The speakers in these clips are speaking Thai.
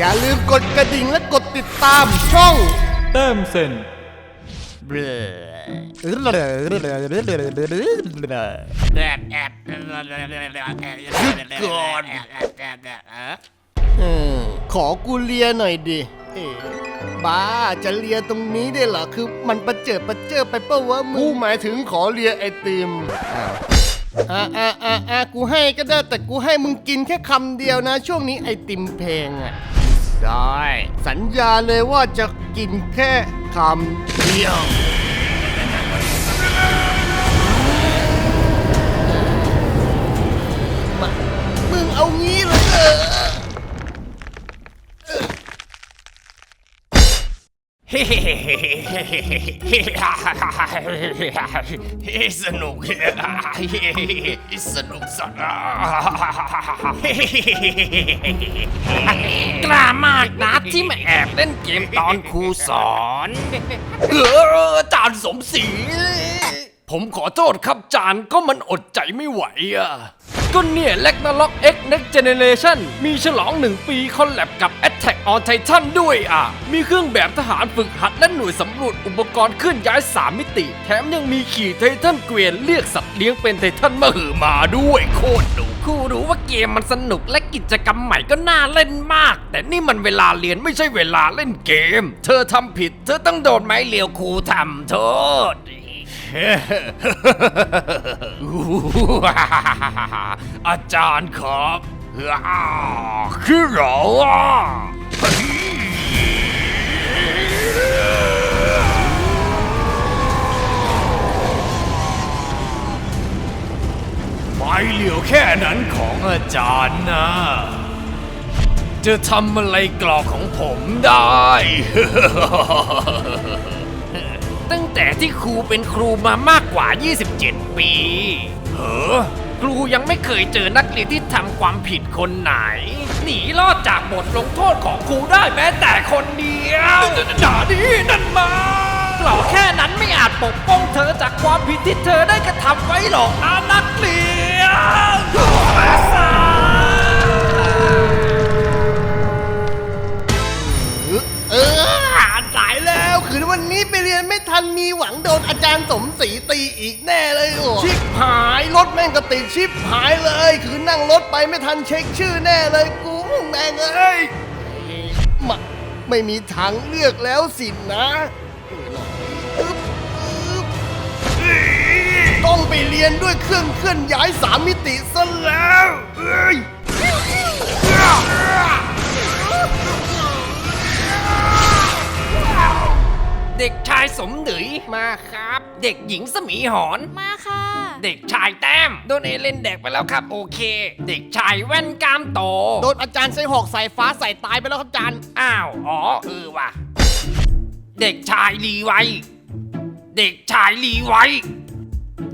อย่าลืมกดกระดิ่งและกดติดตามช่องแต้มเซนหยุดก่อนเออขอกูเลียหน่อยดิเอ้บ้าจะเลียตรงนี้ได้เหรอ คือมันประเจิดประเจิดไปเปะวะมึงกูหมายถึงขอเลียไอติมอ่าอ่าอ่าอ่ากูให้ก็ได้แต่กูให้มึงกินแค่คำเดียวนะ ช่วงนี้ไอติมแพงอะ ได้ สัญญาเลยว่าจะกินแค่คำเดียวมามึงเอางี้เลยเหรอ สนุกสนุกสัตว์กล้ามากนะที่มาแอบเล่นเกมตอนครูสอนเออจานสมศรีผมขอโทษครับจานก็มันอดใจไม่ไหวอะ ก็เนี่ยเล็กนาล็อก X Next Generation มีฉลองหนึ่งปีคอลแลบกับ Attack on Titan ด้วยอะ มีเครื่องแบบทหารฝึกหัดและหน่วยสำรวจอุปกรณ์เคลื่อนย้าย 3 มิติ แถมยังมีขี่ไททันเกวียนเรียกสัตว์เลี้ยงเป็นไททันมาหือมาด้วยโคตรดุครูรู้ว่าเกมมันสนุกและกิจกรรมใหม่ก็น่าเล่นมาก แต่นี่มันเวลาเรียนไม่ใช่เวลาเล่นเกม เธอทำผิด เธอต้องโดนไม้เลียวครูทำโทษ อาจารย์ครับอ้าวคือเหรออะไม่เหลียวแค่นั้นของอาจารย์นะจะทำอะไรกรอกของผมได้ ตั้งแต่ที่ครูเป็นครูมามากกว่า 27 ปี เฮ้อครูยังไม่เคยเจอนักเรียนที่ทำความผิดคนไหน หนีรอดจากบทลงโทษของครูได้แม้แต่คนเดียวด่าดีนั่นมากล่าวแค่นั้นไม่อาจปกป้องเธอจากความผิดที่เธอได้กระทำไว้หรอกนะนักเรียน จารย์สมศรีตีอีกแน่เลยโอ้ชิบหายรถแม่งก็ติดชิบหายเลย คือนั่งรถไปไม่ทันเช็คชื่อแน่เลยกูแม่งเอ้ยมาไม่มีทางเลือกแล้วสินะอึ๊บอึ๊บต้องไปเรียนด้วยเครื่องเคลื่อนย้ายสามมิติซะแล้วเอ้ย เด็กชายสมหนุยมาครับ เด็กหญิงสมีหอน มาค่ะ เด็กชายแต้มโดนเอเลนแดกไปแล้วครับโอเค เด็กชายแว่นกล้ามโตโดนอาจารย์ใส่หอกใส่ฟ้าใส่ตายไปแล้วครับอาจารย์ อ้าวอ๋อเออว่ะ เด็กชายลีไวเด็กชายลีไว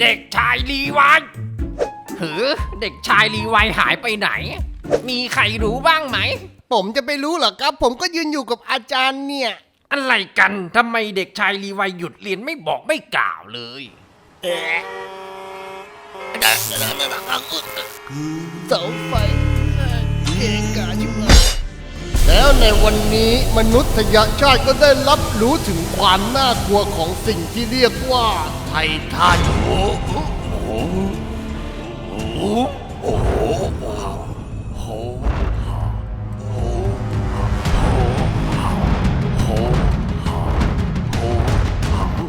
เด็กชายลีไวหือเด็กชายลีไวหายไปไหน มีใครรู้บ้างไหม ผมจะไปรู้เหรอครับ ผมก็ยืนอยู่กับอาจารย์เนี่ย อะไรกันทำไมเด็กชายลีไวหยุดเรียนไม่บอกไม่กล่าวเลยเสาไฟเกกาชิบหายแล้วในวันนี้มนุษยชาติก็ได้รับรู้ถึงความน่ากลัวของสิ่งที่เรียกว่าไททัน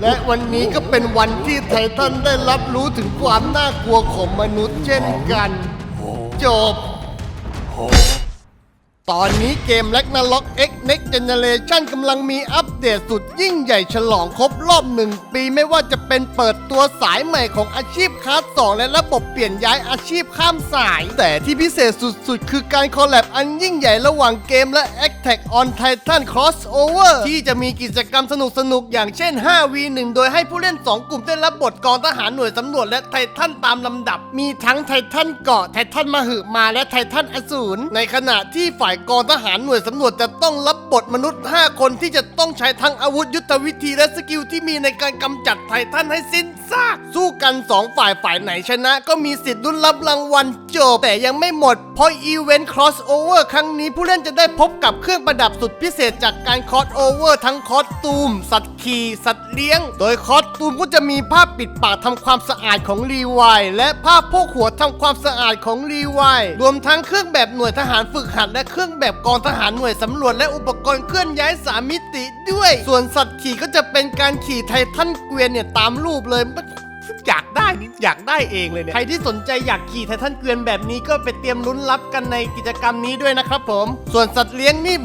และวันนี้ก็เป็นวันที่ไททันได้รับรู้ถึงความน่ากลัวของมนุษย์เช่นกัน จบ ตอนนี้เกม r a g n a r o k X Next Generation กำลังมีอัปเดตสุดยิ่งใหญ่ฉลองครบรอบหนึ่งปีไม่ว่าจะเป็นเปิดตัวสายใหม่ของอาชีพคาสสองและระบบเปลี่ยนย้ายอาชีพข้ามสาย แต่ที่พิเศษสุดๆ คือการคอลแลบอันยิ่งใหญ่ระหว่างเกมและ Attack on Titan Crossover ที่จะมีกิจกรรมสนุกๆอย่างเช่น 5v1 โดยให้ผู้เล่น 2 กลุ่มได้รับบทกองทหารหน่วยสำรวจและไททันตามลำดับ มีทั้งไททันเกาะไททันมหึมาและไททันอสูรในขณะที่ฝ่ายกองทหารหน่วยสำรวจจะต้องรับบบทมนุษย์ 5 คนที่จะต้องใช้ทั้งอาวุธยุทธวิธีและสกิลที่มีในการกำจัดไททันให้สิ้นซาก สู้กัน 2 ฝ่ายฝ่ายไหนชนะ ก็มีสิทธิ์ลุ้นรับรางวัลจบ แต่ยังไม่หมด เพราะอีเวนต์ crossover ครั้งนี้ผู้เล่นจะได้พบกับเครื่องประดับสุดพิเศษจากการ crossover ทั้งคอสตูม สัตว์ขี่สัตว์เลี้ยง โดยคอสตูมก็จะมีผ้าปิดปากทำความสะอาดของรีวายและผ้าโพกหัวทำความสะอาดของรีวายรวมทั้งเครื่องแบบหน่วยทหารฝึกหัดและเครื่องแบบกองทหารหน่วยสำรวจและอุปกรณ์เคลื่อนย้ายสามมิติด้วย ส่วนสัตว์ขี่ก็จะเป็นการขี่ไททันเกวียนเนี่ยตามรูปเลยอยากได้นี่อยากได้เองเลยเนี่ยใครที่สนใจอยากขี่ไททันเกวียนแบบนี้ก็ไปเตรียมลุ้นรับกันในกิจกรรมนี้ด้วยนะครับผม ส่วนสัตว์เลี้ยงนี่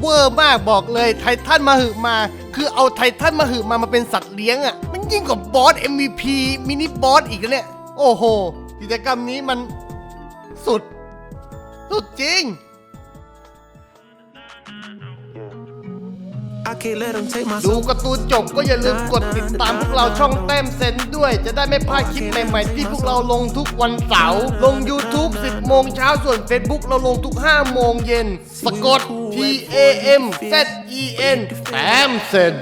เวอร์มากบอกเลยไททันมาหึมา คือเอาไททันมาหึมามาเป็นสัตว์เลี้ยงอะ่ะ มันยิ่งกว่าบอส MVP มินิบอสอีกเนี่ย โอ้โห กิจกรรมนี้มันสุด สุดจริง ดูการ์ตูนจบก็อย่าลืมกดติดตามพวกเราช่องแต้มเซนด้วย จะได้ไม่พลาดคลิปใหม่ๆที่พวกเราลงทุกวันเสาร์ลง YouTube 10 โมงเช้าส่วน Facebook เราลงทุก 5 โมงเย็น สะกด T A M Z E N แต้มเซน